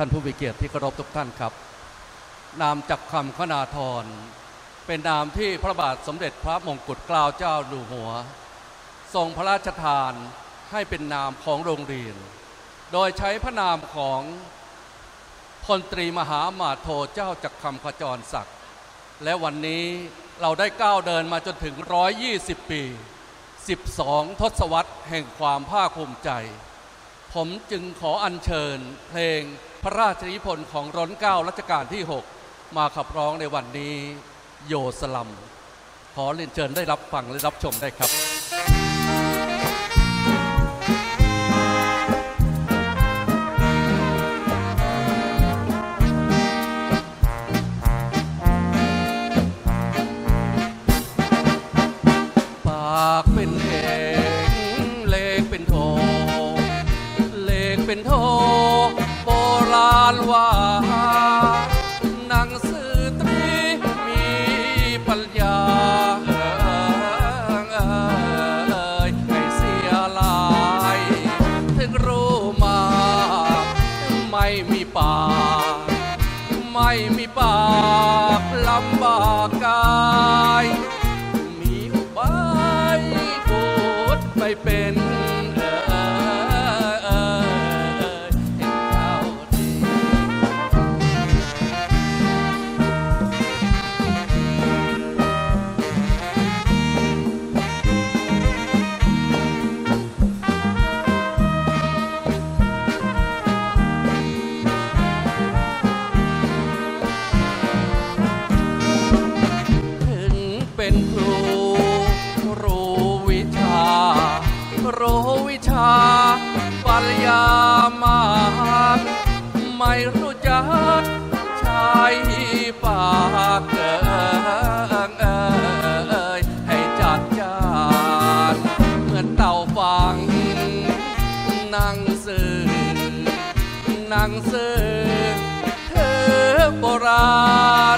ท่านผู้มีเกียรติที่เคารพทุกท่านครับ นามจักคำขนาธรเป็นนามที่พระบาทสมเด็จพระมงกุฎเกล้าเจ้าอยู่หัว ทรงพระราชทานให้เป็นนามของโรงเรียน โดยใช้พระนามของพลตรีมหามาโทเจ้าจักคำขจรศักดิ์และวันนี้เราได้ก้าวเดินมาจนถึง 120 ปี 12 ทศวรรษแห่งความภาคภูมิใจ ผมจึงขออัญเชิญเพลงพระราชนิพนธ์ของร้นเก้ารัชกาลที่ 6 มาขับร้องในวันนี้โยสลัม ขอเรียนเชิญได้รับฟังและรับชมได้ครับ เป็นโทโบราณว่านังสือตรีมีปัญญาเอยให้เสียลาย ถึงรู้มา ไม่มีปากไม่มีปากลำบากกาย มีอุบายพูดไม่เป็น เป็นครู รู้วิชา รู้วิชาปัญญามากไม่รู้จักใช้ปากเอิงเอ่ยให้จัดจานเหมือนเต่าฟัง นั่งสือนั่งสือเธอโบราณ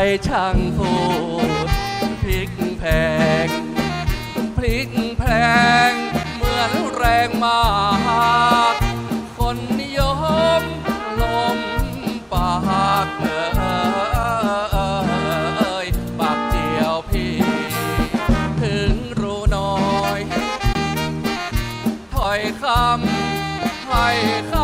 รช่างพูดพลิกแพงพลิกแพงเหมือนแรงมากคนนิยมลมปากเอ่ยปากเจียวพี่ถึงรู้น้อยถอยคำให้คำ